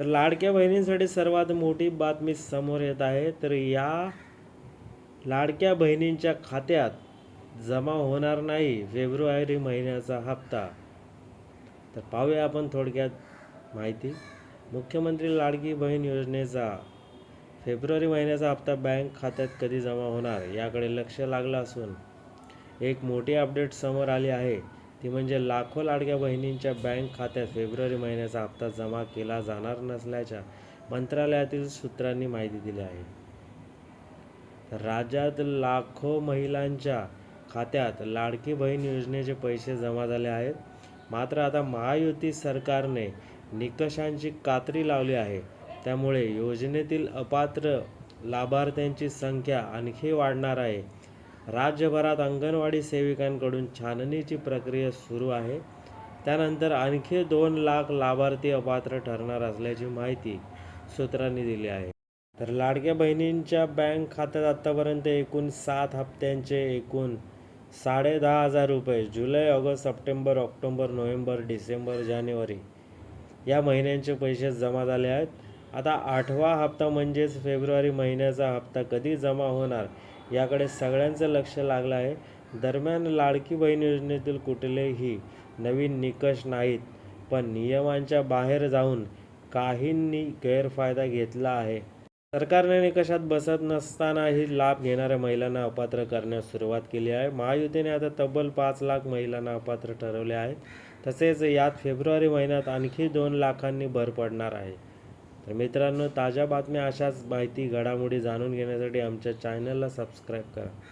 तर लाडक्या बहिणींसाठी सर्वात मोठी बातमी समोर येत आहे. तर या लाडक्या बहिणींच्या खात्यात जमा होणार नाही फेब्रुवारी महिन्याचा हप्ता. तर पाहूया आपण थोडक्यात माहिती. मुख्यमंत्री लाडकी बहीण योजनेचा फेब्रुवारी महिन्याचा हप्ता बँक खात्यात कधी जमा होणार याकडे लक्ष लागलं असून एक मोठी अपडेट समोर आली आहे. ती म्हणजे लाखो लाडक्या बहिणींच्या बँक खात्यात फेब्रुवारी महिन्याचा हप्ता जमा केला जाणार नसल्याच्या मंत्रालयातील सूत्रांनी माहिती दिली आहे. राज्यात लाखो महिलांच्या खात्यात लाडकी बहीण योजनेचे पैसे जमा झाले आहेत. मात्र आता महायुती सरकारने निकषांची कात्री लावली आहे. त्यामुळे योजनेतील अपात्र लाभार्थ्यांची संख्या आणखी वाढणार आहे. राज्यभरात अंगणवाडी सेविकांकडून छाननीची प्रक्रिया सुरू आहे. त्यानंतर आणखी दोन लाख लाभार्थी अपात्र ठरणार असल्याची माहिती सूत्रांनी दिली आहे. तर लाडक्या बहिणींच्या बँक खात्यात आत्तापर्यंत एकूण सात हप्त्यांचे एकूण साडे दहा हजार रुपये जुलै ऑगस्ट सप्टेंबर ऑक्टोबर नोव्हेंबर डिसेंबर जानेवारी या महिन्यांचे पैसे जमा झाले आहेत. आता आठवा हप्ता म्हणजेच फेब्रुवारी महिन्याचा हप्ता कधी जमा होणार याकडे सगळ्यांचं लक्ष लागलं आहे. दरम्यान लाडकी बहीण योजनेतील कुठलेही नवीन निकष नाहीत पण नियमांच्या बाहेर जाऊन काहींनी गैरफायदा घेतला आहे. सरकारने निकषात बसत नसतानाही लाभ घेणाऱ्या महिलांना अपात्र करण्यास सुरुवात केली आहे. महायुतीने आता तब्बल पाच लाख महिलांना अपात्र ठरवले आहेत तसेच यात फेब्रुवारी महिन्यात आणखी दोन लाखांनी भर पडणार आहे. तर मित्रांनो ताज्या बातम्या अशाच माहिती घडामोडी जाणून घेण्यासाठी आमच्या चॅनलला सबस्क्राईब करा.